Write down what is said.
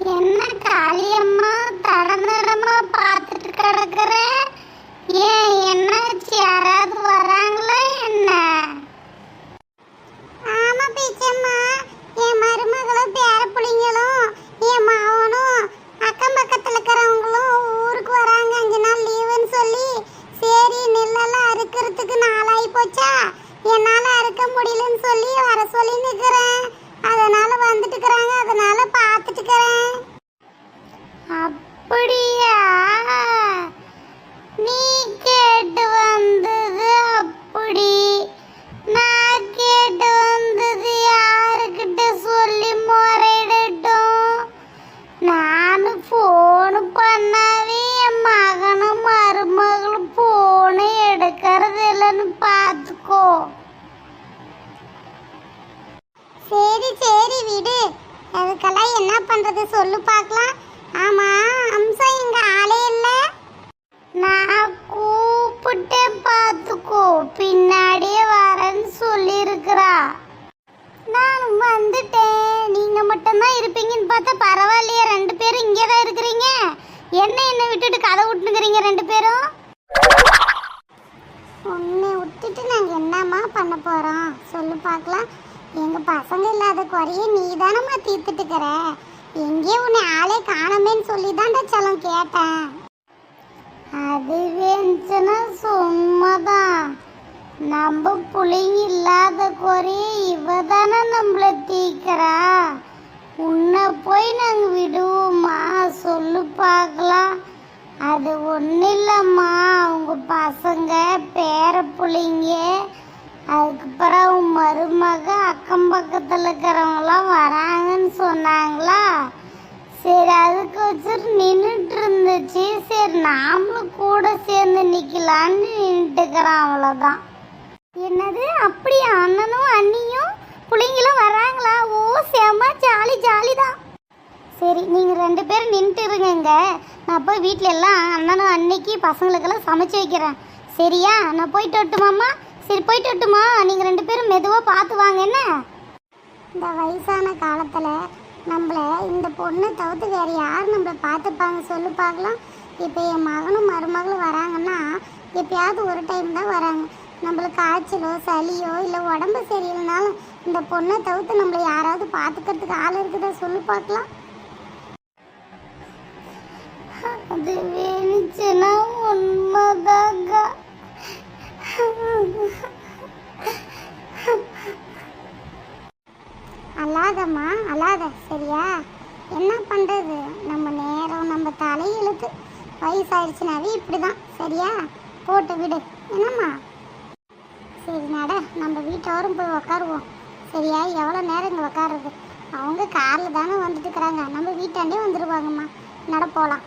என்ன காளியம்மா தடந்தடமா பார்த்துட்டு கிடக்குற? ஏன் என்னாச்சு? யாராவது வராங்களா என்ன? ஆமா பேச்சம்மா என் மருமகளும் பேர பிள்ளைங்களும் என் மாவனும் அக்கம் பக்கத்துல இருக்கிறவங்களும் ஊருக்கு வராங்க. அஞ்சு நாள் லீவுன்னு சொல்லி சரி நெல்லெல்லாம் அறுக்கிறதுக்கு நாளாகி போச்சா? என்னால அறுக்க முடியலன்னு சொல்லி வர சொல்லி நிற்கிறேன் அதனால வந்துட்டு இருக்கிறாங்க. அதனால பார்த்துட்டு சரி சரி விடு. அதுக்கெல்லாம் என்ன பண்ணுறது சொல்லு பார்க்கலாம். ஆமாம் அம்சம் எங்கள் ஆளே இல்லை. நான் கூப்பிட்டு பார்த்துக்கோ. பின்னாடியே வரேன்னு சொல்லியிருக்கிறா. நான் வந்துட்டேன். நீங்கள் மட்டும்தான் இருப்பீங்கன்னு பார்த்தா பரவாயில்லையே. ரெண்டு பேரும் இங்கே தான் இருக்கிறீங்க. என்ன என்ன விட்டுட்டு கதை விட்டுனுக்குறீங்க ரெண்டு பேரும்? உன்னை விட்டுட்டு நாங்கள் என்னம்மா பண்ண போகிறோம் சொல்லு பார்க்கலாம். எங்கள் பசங்க இல்லாத குறைய நீ தானம்மா தீர்த்துட்டுக்கிற? எங்கே உன்னை ஆளே காணமேன்னு சொல்லி தான்டா சலம் கேட்டேன். அது வேணுச்சுன்னா சும்மாதான் நம்ம புள்ளைங்க இல்லாத குறைய இவ தானே நம்மளை தீக்கிறா உன்னை போய் நாங்கள் விடுவோமா சொல்லு பார்க்கலாம். அது ஒன்றும் இல்லைம்மா அவங்க பசங்க பேர பிள்ளைங்க அதுக்கப்புறம் மருமக அக்கம் பக்கத்தில் இருக்கிறவங்களாம் வராங்கன்னு சொன்னாங்களா? சரி அதுக்கு வச்சுட்டு நின்றுட்டு இருந்துச்சு. சரி நாமளும் கூட சேர்ந்து நிற்கலான்னு நின்றுட்டுக்கிறோம் அவ்வளோதான் என்னது? அப்படியா? அண்ணனும் அண்ணியும் பிள்ளைங்களும் வராங்களா? ஓ செம ஜாலி ஜாலி தான் சரி நீங்கள் ரெண்டு பேரும் நின்றுட்டு இருங்கங்க. நான் போய் வீட்டில் எல்லாம் அண்ணனும் அன்னைக்கு பசங்களுக்கெல்லாம் சமைச்சு வைக்கிறேன். சரியா? நான் போயிட்டு வரட்டுமாம்மா? சரி போயிட்டு வரட்டுமா? நீங்கள் ரெண்டு பேரும் மெதுவாக பார்த்து வாங்க என்ன? இந்த வயசான காலத்தில் நம்மளை இந்த பொண்ணை தவிர்த்து வேறு யார் நம்மளை பார்த்துப்பாங்க சொல்லி பார்க்கலாம். இப்போ என் மகனும் மருமகளும் வராங்கன்னா எப்பயாவது ஒரு டைம் தான் வராங்க. நம்மளுக்கு காய்ச்சலோ சளியோ இல்லை உடம்பு சரியில்லைனாலும் இந்த பொண்ணை தவிர்த்து நம்மளை யாராவது பார்த்துக்கிறதுக்கு ஆள் இருக்குதா சொல்லி பார்க்கலாம். அது வேணுச்சுன்னா ஒன்று அல்லாதம்மா அல்லாத சரியா? என்ன பண்ணுறது நம்ம நேரம் நம்ம தலையெழுத்து. வயசாயிடுச்சுனாவே இப்படி தான் சரியா? போட்டு விடு. என்னம்மா? சரி நட நம்ம வீட்டோரும் போய் உக்காருவோம். சரியா? எவ்வளோ நேரம் இங்கே உக்காருறது? அவங்க காரில் தானே வந்துட்டுக்கிறாங்க நம்ம வீட்டாண்டே வந்துடுவாங்கம்மா நட போகலாம்